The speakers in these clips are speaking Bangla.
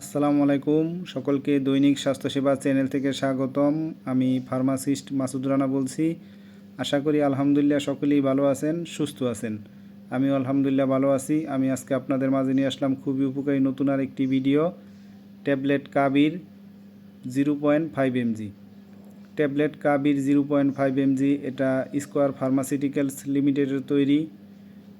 আসসালামু আলাইকুম সকলকে দৈনিক স্বাস্থ্যসেবা চ্যানেল থেকে স্বাগতম। আমি ফার্মাসিস্ট মাসুদ রানা বলছি। আশা করি আলহামদুলিল্লাহ সকলেই ভালো আছেন, সুস্থ আছেন। আমি আলহামদুলিল্লাহ ভালো আছি। আমি আজকে আপনাদের মাঝে নিয়ে আসলাম খুবই উপকারী নতুন আর একটি video. Tablet Kabir zero point five MG tablet Kabir zero point five MG এটা স্কোয়ার ফার্মাসিউটিক্যালস লিমিটেডের তৈরি।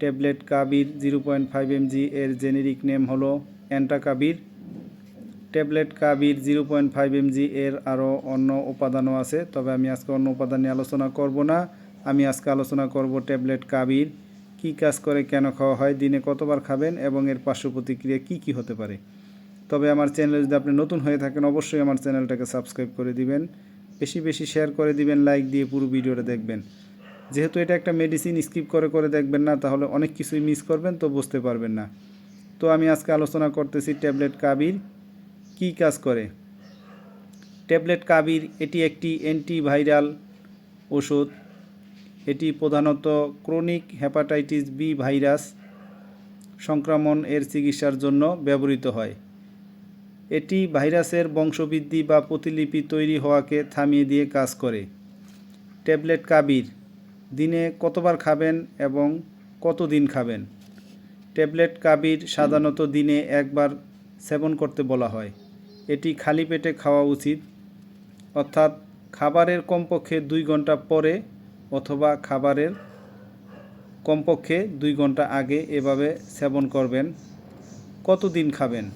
ট্যাবলেট কাবির জিরো পয়েন্ট ফাইভ এমজি এর জেনেরিক নেম হলো অ্যান্টা কাবির ট্যাবলেট কাবির জিরো পয়েন্ট ফাইভ এমজি এর আরও অন্য উপাদানও আছে, তবে আমি আজকে অন্য উপাদান নিয়ে আলোচনা করব না। আমি আজকে আলোচনা করব ট্যাবলেট কাবির, কি কাজ করে কেন খাওয়া হয়, দিনে কতবার খাবেন এবং এর পার্শ্ব প্রতিক্রিয়া কী কী হতে পারে। তবে আমার চ্যানেলে যদি আপনি নতুন হয়ে থাকেন, অবশ্যই আমার চ্যানেলটাকে সাবস্ক্রাইব করে দিবেন, বেশি বেশি শেয়ার করে দিবেন, লাইক দিয়ে পুরো ভিডিওটা দেখবেন। যেহেতু এটা একটা মেডিসিন স্কিপ করে করে দেখবেন না, তাহলে অনেক কিছুই মিস করবেন, তো বুঝতে পারবেন না। তো আমি আজকে আলোচনা করতেছি ট্যাবলেট কাবির কি কাজ করে? ট্যাবলেট কাবির, এটি একটি অ্যান্টিভাইরাল ওষুধ। এটি প্রধানত ক্রনিক হেপাটাইটিস বি ভাইরাস সংক্রমণ এর চিকিৎসার জন্য ব্যবহৃত হয়। এটি ভাইরাসের বংশবৃদ্ধি বা প্রতিলিপি তৈরি হওয়াকে থামিয়ে দিয়ে কাজ করে। ট্যাবলেট কাবির, দিনে কতবার খাবেন এবং কতদিন খাবেন? ট্যাবলেট কাবির সাধারণত দিনে একবার সেবন করতে বলা হয়। এটি খালি পেটে খাওয়া উচিত, অর্থাৎ খাবারের কমপক্ষে দুই ঘণ্টা পরে অথবা খাবারের কমপক্ষে দুই ঘণ্টা আগে এভাবে সেবন করবেন। কতদিন খাবেন?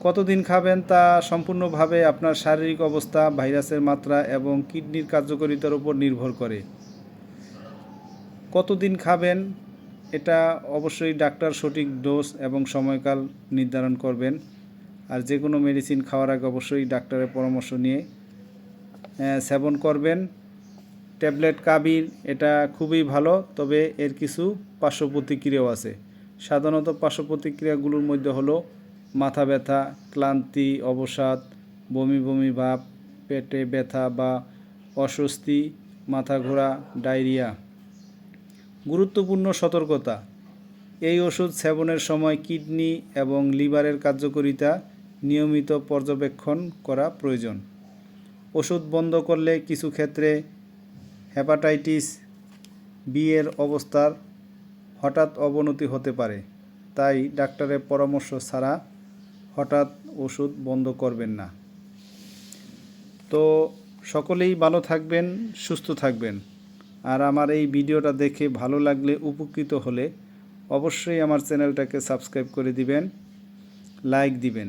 কতদিন খাবেন তা সম্পূর্ণভাবে আপনার শারীরিক অবস্থা, ভাইরাসের মাত্রা এবং কিডনির কার্যকারিতার উপর নির্ভর করে। কতদিন খাবেন? এটা অবশ্যই ডাক্তার সঠিক ডোজ এবং সময়কাল নির্ধারণ করবেন। আর যে কোনো মেডিসিন খাওয়ার আগে অবশ্যই ডাক্তারের পরামর্শ নিয়ে সেবন করবেন। ট্যাবলেট কাবির, এটা খুবই ভালো, তবে এর কিছু পার্শ্ব প্রতিক্রিয়াও আছে। সাধারণত পার্শ্ব প্রতিক্রিয়াগুলোর মধ্যে হলো মাথা ব্যথা, ক্লান্তি, অবসাদ, বমি বমি ভাব, পেটে ব্যথা বা অস্বস্তি, মাথা ঘোরা, ডায়রিয়া। গুরুত্বপূর্ণ সতর্কতা। এই ওষুধ সেবনের সময় কিডনি এবং লিভারের কার্যকারিতা নিয়মিত পর্যবেক্ষণ করা প্রয়োজন। ওষুধ বন্ধ করলে কিছু ক্ষেত্রে হেপাটাইটিস বি এর অবস্থার হঠাৎ অবনতি হতে পারে। তাই ডাক্তারের পরামর্শ ছাড়া হঠাৎ ওষুধ বন্ধ করবেন না। তো সকলেই ভালো থাকবেন, সুস্থ থাকবেন। আর আমার এই ভিডিওটা দেখে ভালো লাগলে উপকৃত হলে অবশ্যই আমার চ্যানেলটাকে সাবস্ক্রাইব করে দিবেন, লাইক দিবেন।